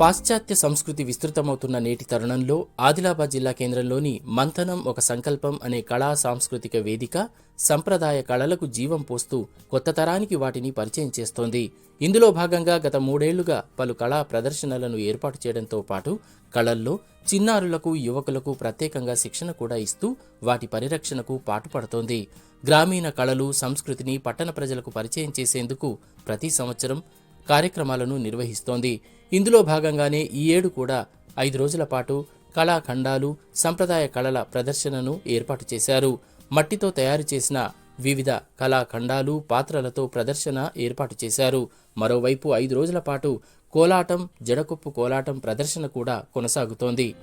పాశ్చాత్య సంస్కృతి విస్తృతమవుతున్న నేటి తరుణంలో ఆదిలాబాద్ జిల్లా కేంద్రంలోని మంథనం ఒక సంకల్పం అనే కళా సాంస్కృతిక వేదిక సంప్రదాయ కళలకు జీవం పోస్తూ కొత్త తరానికి వాటిని పరిచయం చేస్తోంది. ఇందులో భాగంగా గత మూడేళ్ళుగా పలు కళా ప్రదర్శనలను ఏర్పాటు చేయడంతో పాటు కళల్లో చిన్నారులకు యువకులకు ప్రత్యేకంగా శిక్షణ కూడా ఇస్తూ వాటి పరిరక్షణకు పాటుపడుతోంది. గ్రామీణ కళలు సంస్కృతిని పట్టణ ప్రజలకు పరిచయం చేసేందుకు ప్రతి సంవత్సరం కార్యక్రమాలను నిర్వహిస్తోంది. ఇందులో భాగంగానే ఈ ఏడు కూడా ఐదు రోజుల పాటు కళాఖండాలు సంప్రదాయ కళల ప్రదర్శనను ఏర్పాటు చేశారు. మట్టితో తయారు చేసిన వివిధ కళాఖండాలు పాత్రలతో ప్రదర్శన ఏర్పాటు చేశారు. మరోవైపు ఐదు రోజుల పాటు కోలాటం జడకొప్పు కోలాటం ప్రదర్శన కూడా కొనసాగుతోంది.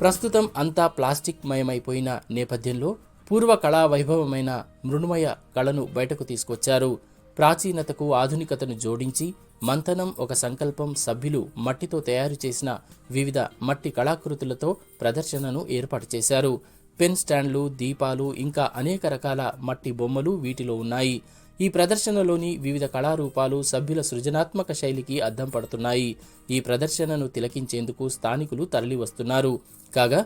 ప్రస్తుతం అంతా ప్లాస్టిక్ మయమైపోయిన నేపథ్యంలో పూర్వ కళా వైభవమైన మృణుమయ కళను బయటకు తీసుకొచ్చారు. ప్రాచీనతకు ఆధునికతను జోడించి మంథనం ఒక సంకల్పం సభ్యులు మట్టితో తయారు చేసిన వివిధ మట్టి కళాకృతులతో ప్రదర్శనను ఏర్పాటు చేశారు. పెన్ స్టాండ్లు దీపాలు ఇంకా అనేక రకాల మట్టి బొమ్మలు వీటిలో ఉన్నాయి. ఈ ప్రదర్శనలోని వివిధ కళారూపాలు సభ్యుల సృజనాత్మక శైలికి అద్దం పడుతున్నాయి. ఈ ప్రదర్శనను తిలకించేందుకు స్థానికులు తరలివస్తున్నారు. కాగా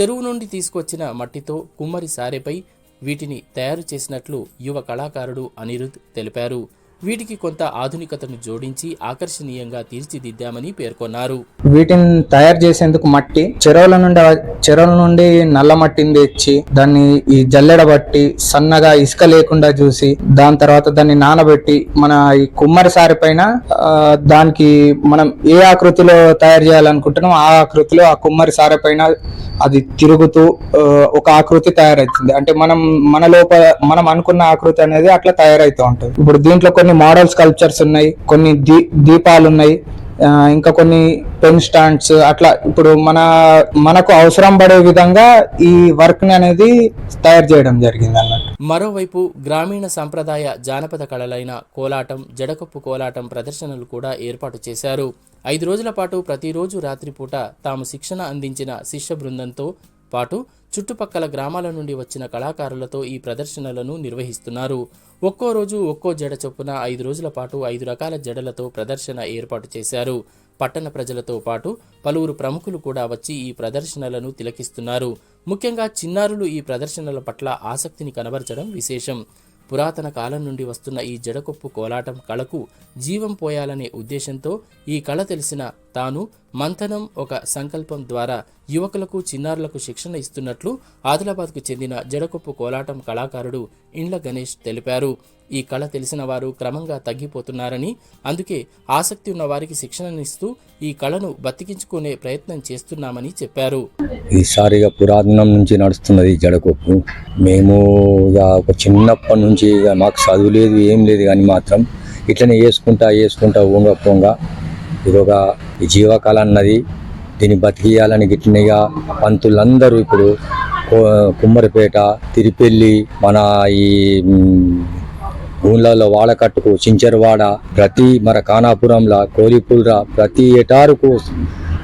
చెరువు నుండి తీసుకొచ్చిన మట్టితో కుమ్మరి సారెపై వీటిని తయారు చేసినట్లు యువ కళాకారుడు అనిరుద్ తెలిపారు. వీటికి కొంత ఆధునికతను జోడించి ఆకర్షణీయంగా తీర్చిదిద్దామని పేర్కొన్నారు. వీటిని తయారు చేసేందుకు మట్టి చెరువుల నుండి చెరువుల నుండి నల్ల మట్టిని తెచ్చి దాన్ని ఈ జల్లెడ బట్టి సన్నగా ఇసుక లేకుండా చూసి దాని తర్వాత దాన్ని నానబెట్టి మన ఈ కుమ్మరి సారి పైన దానికి మనం ఏ ఆకృతిలో తయారు చేయాలనుకుంటున్నాం ఆ ఆకృతిలో ఆ కుమ్మరి సారి పైన అది తిరుగుతూ ఒక ఆకృతి తయారవుతుంది. అంటే మనం మన లోపల మనం అనుకున్న ఆకృతి అనేది అట్లా తయారైతూ ఉంటుంది. ఇప్పుడు దీంట్లో కొన్ని కొన్ని మోడల్ స్కల్ప్చర్స్ ఉన్నాయి కొన్ని దీ దీపాలు ఉన్నాయి ఇంకా కొన్ని పెన్ స్టాండ్స్ అట్లా ఇప్పుడు మన మనకు అవసరం పడే విధంగా ఈ వర్క్ అనేది తయారు చేయడం జరిగింది అన్నట్టు. మరోవైపు గ్రామీణ సంప్రదాయ జానపద కళలైన కోలాటం జడకప్పు కోలాటం ప్రదర్శనలు కూడా ఏర్పాటు చేశారు. ఐదు రోజుల పాటు ప్రతిరోజు రాత్రిపూట తాము శిక్షణ అందించిన శిష్య బృందంతో పాటు చుట్టుపక్కల గ్రామాల నుండి వచ్చిన కళాకారులతో ఈ ప్రదర్శనలను నిర్వహిస్తున్నారు. ఒక్కో రోజు ఒక్కో జడ చొప్పున ఐదు రోజుల పాటు ఐదు రకాల జడలతో ప్రదర్శన ఏర్పాటు చేశారు. పట్టణ ప్రజలతో పాటు పలువురు ప్రముఖులు కూడా వచ్చి ఈ ప్రదర్శనలను తిలకిస్తున్నారు. ముఖ్యంగా చిన్నారులు ఈ ప్రదర్శనల పట్ల ఆసక్తిని కనబరచడం విశేషం. పురాతన కాలం నుండి వస్తున్న ఈ జడకొప్పు కోలాటం కళకు జీవం పోయాలనే ఉద్దేశంతో ఈ కళ తెలిసిన తాను మంథనం ఒక సంకల్పం ద్వారా యువకులకు చిన్నారులకు శిక్షణ ఇస్తున్నట్లు ఆదిలాబాద్కు చెందిన జడకొప్పు కోలాటం కళాకారుడు ఇండ్ల గణేష్ తెలిపారు. ఈ కళ తెలిసిన వారు క్రమంగా తగ్గిపోతున్నారని అందుకే ఆసక్తి ఉన్న వారికి శిక్షణనిస్తూ ఈ కళను బతికించుకునే ప్రయత్నం చేస్తున్నామని చెప్పారు. ఈసారిగా పురాతనం నుంచి నడుస్తున్నది జడకొప్పు. మేము ఇక ఒక చిన్నప్పటి నుంచి ఇక మాకు చదువు లేదు ఏం లేదు కానీ మాత్రం ఇట్లనే వేసుకుంటా వేసుకుంటా ఓంగ పొంగ ఇది ఒక జీవకళ అన్నది దీన్ని బతికియాలని గిట్లనిగా పంతులందరూ ఇప్పుడు కో- కుమ్మరిపేట తిరుపెల్లి మన ఈ ఊళ్ళలో వాడకట్టుకు చించరువాడ ప్రతి మన కానాపురంలో కోలిపుల్రా ప్రతి ఎటారుకు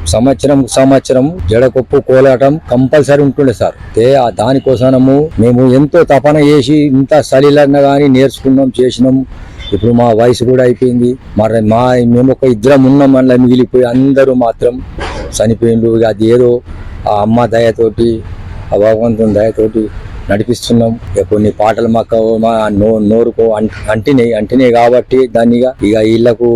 సంవత్సరం సంవత్సరం జడకొప్పు కోలాటం కంపల్సరీ ఉంటుండే సార్. ఏ దానికోసము మేము ఎంతో తపన చేసి ఇంత సలిలంగా కానీ నేర్చుకున్నాం చేసినాం. ఇప్పుడు మా వయసు కూడా అయిపోయింది. మరి మా మేము ఒక ఇద్దరం ఉన్నాం అందులో మిగిలిపోయి అందరూ మాత్రం చనిపోయిండు ఇక అది ఏదో ఆ అమ్మ దయతోటి ఆ భగవంతుని దయతోటి నడిపిస్తున్నాం. ఇక కొన్ని పాటలు మాకు మా నో నోరుకు అంటినాయి అంటినాయి కాబట్టి దాన్ని ఇక ఇక వీళ్ళకు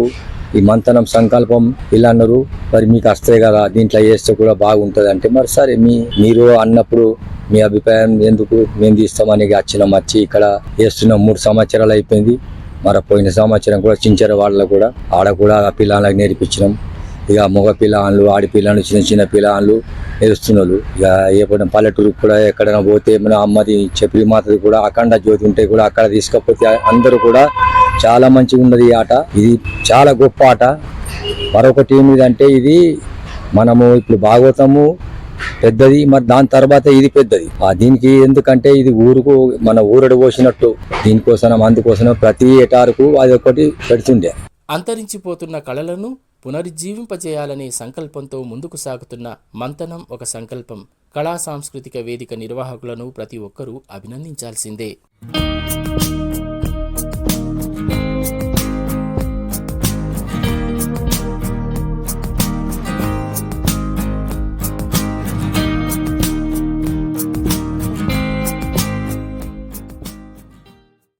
ఈ మంతనం సంకల్పం ఇలా అన్నారు. మరి మీకు వస్తాయి కదా దీంట్లో చేస్తే కూడా బాగుంటుంది అంటే మరి సరే మీ మీరు అన్నప్పుడు మీ అభిప్రాయం ఎందుకు మేము తీస్తామని వచ్చినాం వచ్చి ఇక్కడ వేస్తున్నాం. మూడు సంవత్సరాలు అయిపోయింది. మరి పోయిన సంవత్సరం కూడా చించర వాళ్ళకు కూడా ఆడ కూడా ఆ పిల్లలకు నేర్పించినాం. ఇక మగ పిల్లలు ఆడపిల్లలు చిన్న చిన్న పిల్లలు నేర్స్తున్నారు ఇక ఏపడిన పల్లెటూరు కూడా ఎక్కడైనా పోతే మన అమ్మది చెప్పి మాతది కూడా అఖండ జ్యోతి ఉంటే కూడా అక్కడ తీసుకపోతే అందరూ కూడా చాలా మంచిగా ఉన్నది ఈ ఆట. ఇది చాలా గొప్ప ఆట. మరొకటి ఏమిటంటే ఇది మనము ఇప్పుడు భాగవతము పెద్దది మరి దాని తర్వాత ఇది పెద్దది. ఆ దీనికి ఎందుకంటే ఇది ఊరుకు మన ఊరడు పోసినట్టు. దీనికోసం అందుకోసం ప్రతి ఎటారుకు అది ఒకటి పెడుతుండే. అంతరించిపోతున్న కళలను పునరుజ్జీవింపజేయాలనే సంకల్పంతో ముందుకు సాగుతున్న మంతనం ఒక సంకల్పం. కళా సాంస్కృతిక వేదిక నిర్వాహకులను ప్రతి ఒక్కరూ అభినందించాల్సిందే.